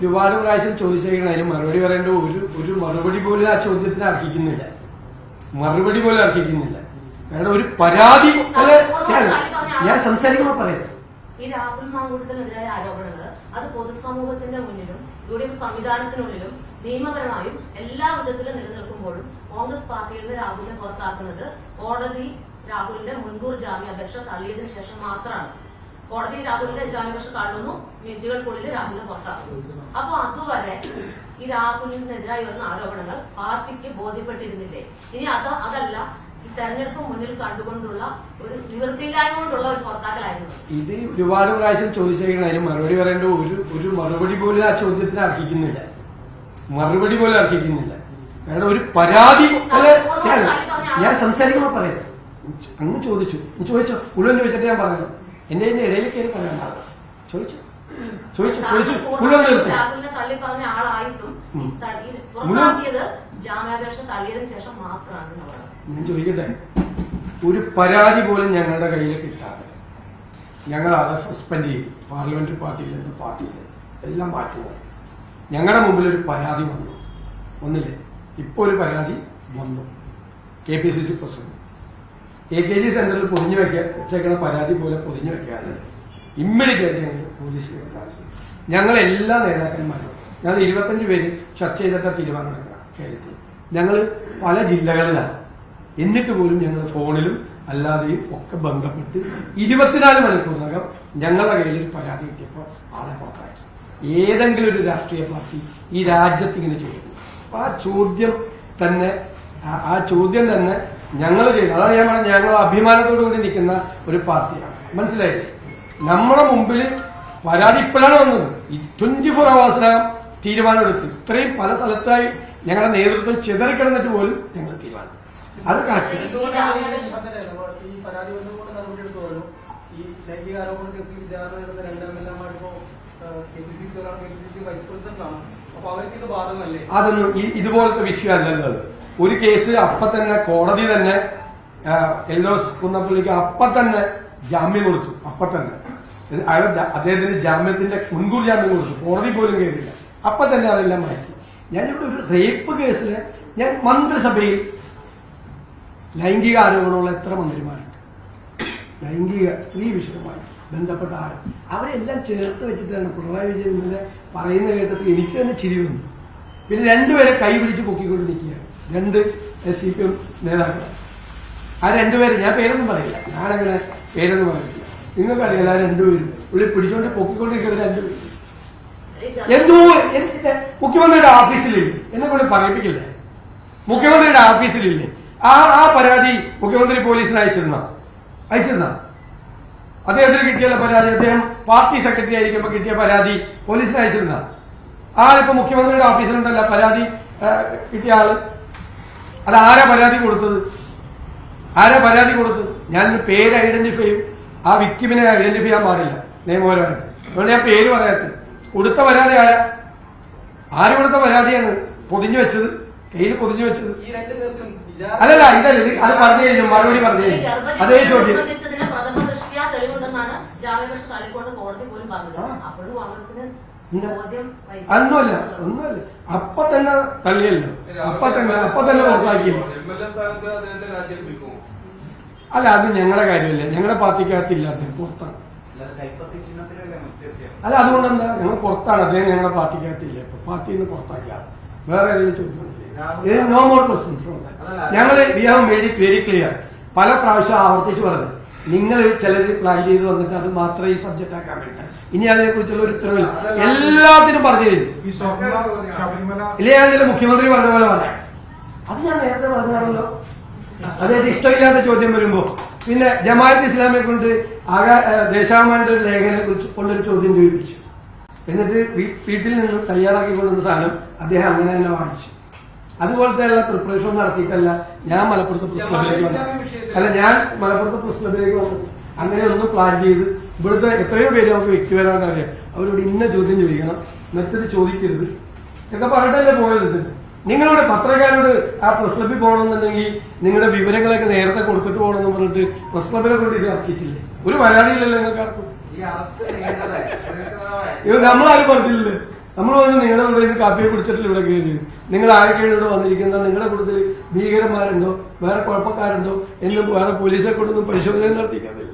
ഒരുപാട് പ്രാവശ്യം ചോദിച്ചേക്കണം അതിന് മറുപടി പറയേണ്ട ഒരു ഒരു മറുപടി പോലും ആ ചോദ്യത്തിന് അർഹിക്കുന്നില്ല. മറുപടി പോലും അർഹിക്കുന്നില്ല. കാരണം ഒരു പരാതി ഞാൻ സംസാരിക്കുമ്പോൾ പറയാം. ഈ രാഹുൽ മാങ്കൂട്ടത്തിനെതിരായ ആരോപണങ്ങൾ അത് പൊതുസമൂഹത്തിന്റെ മുന്നിലും യു ഡി എഫ് സംവിധാനത്തിനുള്ളിലും നിയമപരമായും എല്ലാ വിധത്തിലും നിലനിൽക്കുമ്പോഴും കോൺഗ്രസ് പാർട്ടിയിൽ നിന്ന് രാഹുലിനെ പുറത്താക്കുന്നത് കോടതി രാഹുലിന്റെ മുൻകൂർ ജാമ്യാപേക്ഷ തള്ളിയതിനു ശേഷം മാത്രമാണ്. കോടതി രാഹുലിന്റെ ജാമ്യാപേക്ഷ കാണുന്നു മിനിറ്റുകൾക്കുള്ളിൽ രാഹുലിനെ പുറത്താക്കുന്നു. അപ്പൊ അതുവരെ ഈ രാഹുലിനെതിരായി വരുന്ന ആരോപണങ്ങൾ പാർട്ടിക്ക് ബോധ്യപ്പെട്ടിരുന്നില്ലേ? ഇനി അത് അതല്ല തെരഞ്ഞെടുപ്പ് മുന്നിൽ കണ്ടുകൊണ്ടുള്ള ഒരു നിവൃത്തിയില്ലായ്മ കൊണ്ടുള്ള ഒരു പുറത്താക്കലായിരുന്നു. ഇത് ഒരുപാട് പ്രാവശ്യം ചോദിച്ചേക്കണം അതിന് മറുപടി പറയേണ്ട ഒരു ഒരു മറുപടി പോലും ആ ചോദ്യത്തിന് അർഹിക്കുന്നില്ല. മറുപടി പോലും അർഹിക്കുന്നില്ല. കാരണം ഒരു പരാതി ഞാൻ സംസാരിക്കുമ്പോൾ പറയാം. അങ്ങ് ചോദിച്ചു. ചോദിച്ചോ? മുഴുവൻ ചോദിച്ചിട്ട് ഞാൻ പറഞ്ഞു എന്റെ ഇടയിൽ കയറി പറയാൻ പാടില്ല. ചോദിച്ചു? ചോദിച്ചു? ചോദിച്ചു മുഴുവൻ തീർത്തു രാഹുലിനെ തള്ളി പറഞ്ഞ ആളായിട്ടും ഈ ഉം. ത- ഈ പുറത്താക്കിയത് ജാമ്യാപേക്ഷ തള്ളിയതിനു ശേഷം മാത്രമാണ് ഞാൻ ചോദിക്കട്ടെ? ഒരു പരാതി പോലും ഞങ്ങളുടെ കയ്യിൽ കിട്ടാതെ ഞങ്ങൾ അത് സസ്പെൻഡ് ചെയ്യും. പാർലമെന്ററി പാർട്ടിയിൽ നിന്ന് പാർട്ടിയിൽ എല്ലാം മാറ്റുന്നത് ഞങ്ങളുടെ മുമ്പിൽ ഒരു പരാതി വന്നു. ഒന്നില്ലേ? ഇപ്പൊ ഒരു പരാതി വന്നു. K P C C president A K G സെന്ററിൽ പൊതിഞ്ഞു വെക്കാൻ വെച്ചേക്കണ പരാതി പോലെ പൊതിഞ്ഞു വെക്കാതെ ഇമ്മീഡിയറ്റ് ഞങ്ങൾ പോലീസ് ഞങ്ങൾ എല്ലാ നേതാക്കന്മാരും ഞങ്ങൾ ഇരുപത്തഞ്ച് പേര് ചർച്ച ചെയ്തിട്ട് തീരുമാനമെടുക്കണം കേരളത്തിൽ. ഞങ്ങൾ പല ജില്ലകളിലാണ്. എന്നിട്ട് പോലും ഞങ്ങൾ ഫോണിലും അല്ലാതെയും ഒക്കെ ബന്ധപ്പെട്ട് ഇരുപത്തിനാല് മണിക്കൂറിനകം ഞങ്ങളുടെ കയ്യിൽ ഒരു പരാതി കിട്ടിയപ്പോൾ ആളെ പുറത്തായിരുന്നു ഏതെങ്കിലും ഒരു രാഷ്ട്രീയ പാർട്ടി ഈ രാജ്യത്ത് ഇങ്ങനെ ചെയ്യുന്നു. ആ ചോദ്യം തന്നെ ആ ചോദ്യം തന്നെ ഞങ്ങൾ ചെയ്യുന്നത് അതാണ് ഞാൻ പറഞ്ഞത്. ഞങ്ങൾ അഭിമാനത്തോടു കൂടി നിൽക്കുന്ന ഒരു പാർട്ടിയാണ്. മനസ്സിലായി? നമ്മുടെ മുമ്പിൽ പരാതി ഇപ്പോഴാണ് വന്നത്. ട്വന്റി ഫോർ അവേഴ്സിനകം തീരുമാനമെടുത്ത് ഇത്രയും പല സ്ഥലത്തായി ഞങ്ങളുടെ നേതൃത്വം ചിതറിക്കിടന്നിട്ട് പോലും ഞങ്ങൾ തീരുമാനം. അത് കാണിച്ചു അതൊന്നും ഇതുപോലത്തെ വിഷയമല്ലല്ലോ. ഒരു കേസ് അപ്പൊ തന്നെ കോടതി തന്നെ എല്ലോസ് കുന്നപ്പള്ളിക്ക് അപ്പൊ തന്നെ ജാമ്യം കൊടുത്തു അപ്പൊ തന്നെ. അയാൾ അദ്ദേഹത്തിന്റെ ജാമ്യത്തിന്റെ മുൻകൂർ ജാമ്യം കൊടുത്തു കോടതി പോലും കേട്ടില്ല. അപ്പൊ തന്നെ അതെല്ലാം മാറ്റി. ഞാനിവിടെ ഒരു റേപ്പ് കേസിൽ ഞാൻ മന്ത്രിസഭയിൽ ലൈംഗിക ആരോപണമുള്ള എത്ര മന്ത്രിമാരുണ്ട്? ലൈംഗിക സ്ത്രീ വിഷയമായി ബന്ധപ്പെട്ട ആൾ അവരെല്ലാം ചേർത്ത് വെച്ചിട്ടാണ് പിണറായി വിജയൻ ഇന്നലെ പറയുന്ന കേട്ടപ്പോൾ എനിക്ക് തന്നെ ചിരി വന്നു. പിന്നെ രണ്ടുപേരെ കൈ പിടിച്ച് പൊക്കിക്കൊണ്ട് നിൽക്കുകയാണ്. രണ്ട് സി പി എം നേതാക്കൾ ആ രണ്ടുപേരും ഞാൻ പേരൊന്നും പറയില്ല. ഞാനങ്ങനെ പേരൊന്നും പറയില്ല. നിങ്ങൾക്കറിയാലോ ആ രണ്ടുപേരും പുള്ളി പിടിച്ചോണ്ട് പൊക്കിക്കൊണ്ടിരിക്കുന്ന രണ്ടുപേരും എന്തോ മുഖ്യമന്ത്രിയുടെ ഓഫീസിലില്ലേ? എന്നെ കൊണ്ട് പറയിപ്പിക്കില്ലേ? മുഖ്യമന്ത്രിയുടെ ഓഫീസിലില്ലേ? ആ ആ പരാതി മുഖ്യമന്ത്രി പോലീസിന് അയച്ചിരുന്ന? അയച്ചിരുന്ന? അദ്ദേഹത്തിന് കിട്ടിയ പരാതി. അദ്ദേഹം പാർട്ടി സെക്രട്ടറി ആയിരിക്കുമ്പോൾ കിട്ടിയ പരാതി പോലീസിന് അയച്ചിരുന്ന? ആളിപ്പോ മുഖ്യമന്ത്രിയുടെ ഓഫീസിലുണ്ടല്ല പരാതി കിട്ടിയ ആൾ. അത് ആരാ പരാതി കൊടുത്തത്? ആരാ പരാതി കൊടുത്തത്? ഞാൻ പേര് ഐഡന്റിഫൈ ചെയ്യും. ആ വിക്ടിമിനെ ഐഡന്റിഫൈ ചെയ്യാൻ പാടില്ല. നിയമപരമായി അതുകൊണ്ട് ഞാൻ പേര് പറയാത്തത്. കൊടുത്ത പരാതി ആരാ? ആര് കൊടുത്ത പരാതിയാണ്? പൊതിഞ്ഞു വെച്ചത്. കയ്യിൽ പൊതിഞ്ഞു വെച്ചത്. ഈ രണ്ട് കേസിലും അല്ലല്ല ഇതല്ല അത് പറഞ്ഞു കഴിഞ്ഞു. മറുപടി പറഞ്ഞു കഴിഞ്ഞു. അതേ ചോദ്യം. തെളിവുണ്ടെന്നാണ് ജാമ്യാപേക്ഷ തള്ളിക്കൊണ്ട് കോടതി പോലും പറഞ്ഞത്. അപ്പോഴും കോൺഗ്രസിന് വൈകി. ഒന്നുമല്ല. അപ്പൊ തന്നെ തള്ളിയല്ലോ. അപ്പ തന്നെ അപ്പ തന്നെ പുറത്താക്കിയല്ലോ അല്ല അത് ഞങ്ങളുടെ കാര്യമല്ല. ഞങ്ങളുടെ പാർട്ടിക്കകത്തില്ല അദ്ദേഹം പുറത്താണ്. അല്ല അതുകൊണ്ടെന്താ? ഞങ്ങൾ പുറത്താണ്. അദ്ദേഹം ഞങ്ങളുടെ പാർട്ടിക്കകത്തില്ല. ഇപ്പൊ പാർട്ടിയിൽ നിന്ന് പുറത്താക്കില്ല വേറെ ഏതെങ്കിലും ചോദിക്കുന്നില്ലേ നോ മോർ ക്വസ്റ്റ്യൻസ് ഞങ്ങൾ we have made it very clear പല പ്രാവശ്യം ആവർത്തിച്ച് പറഞ്ഞു. നിങ്ങൾ ചിലർ പ്ലാൻ ചെയ്ത് വന്നിട്ട് അത് മാത്രമേ ഈ സബ്ജക്റ്റ് ആക്കാൻ വേണ്ട ഇനി അതിനെ കുറിച്ചുള്ള ഒരു ഉത്തരവില്ല. എല്ലാത്തിനും പറഞ്ഞു തരും. ഇല്ലേ അതിലെ മുഖ്യമന്ത്രി പറഞ്ഞ പോലെ പറയാം അത് ഞാൻ നേരത്തെ പറഞ്ഞാണല്ലോ. അതായത് ഇഷ്ടമില്ലാത്ത ചോദ്യം വരുമ്പോ. പിന്നെ ജമാഅത്ത് ഇസ്ലാമിയെ കൊണ്ട് ആകാ ദേശാഭിമാനിന്റെ ഒരു ലേഖനെ കുറിച്ച് കൊണ്ടൊരു ചോദ്യം ചോദിപ്പിച്ചു. എന്നിട്ട് വീട്ടിൽ നിന്ന് തയ്യാറാക്കി സാധനം അദ്ദേഹം അങ്ങനെ തന്നെ വാങ്ങിച്ചു. അതുപോലത്തെ ഉള്ള പ്രിപ്പറേഷൻ നടത്തിയിട്ടല്ല ഞാൻ മലപ്പുറത്ത് പ്രസ് ക്ലബിലേക്ക് വന്നത്. അല്ല ഞാൻ മലപ്പുറത്ത് പ്രസ് ക്ലബിലേക്ക് വന്നത് അങ്ങനെ ഒന്ന് പ്ലാൻ ചെയ്ത് ഇവിടുത്തെ എത്രയോ പേര് നമുക്ക് വ്യക്തിപരമായിട്ട് അറിയാം അവരോട് ഇന്ന ചോദ്യം ചോദിക്കണം. മറ്റത് ചോദിക്കരുത്. ഇതൊക്കെ പറഞ്ഞിട്ടല്ലേ പോയത്. നിങ്ങളുടെ പത്രക്കാരോട് ആ പ്രസ് ക്ലബിൽ പോകണമെന്നുണ്ടെങ്കിൽ നിങ്ങളുടെ വിവരങ്ങളൊക്കെ നേരത്തെ കൊടുത്തിട്ട് പോകണമെന്ന് പറഞ്ഞിട്ട് പ്രസ് ക്ലബിനെ കൊണ്ട് ഇത് ഇറക്കിച്ചില്ലേ ഒരു പരാതിയില്ലല്ലോ നിങ്ങൾക്ക് ആർക്കും ഇത് നമ്മളാരും പറഞ്ഞില്ലല്ലോ നമ്മൾ പറഞ്ഞു നിങ്ങളുടെ ഇരുന്ന് കാപ്പിയെ കുടിച്ചിട്ടില്ല ഇവിടെ കയറി നിങ്ങൾ ആരൊക്കെയാണ് ഇവിടെ വന്നിരിക്കുന്നത്? നിങ്ങളുടെ കൂട്ടത്തിൽ ഭീകരന്മാരുണ്ടോ? വേറെ കുഴപ്പക്കാരുണ്ടോ? എന്നും വേറെ പോലീസെ കൊണ്ടൊന്നും പരിശോധന നടത്തിക്കാതെ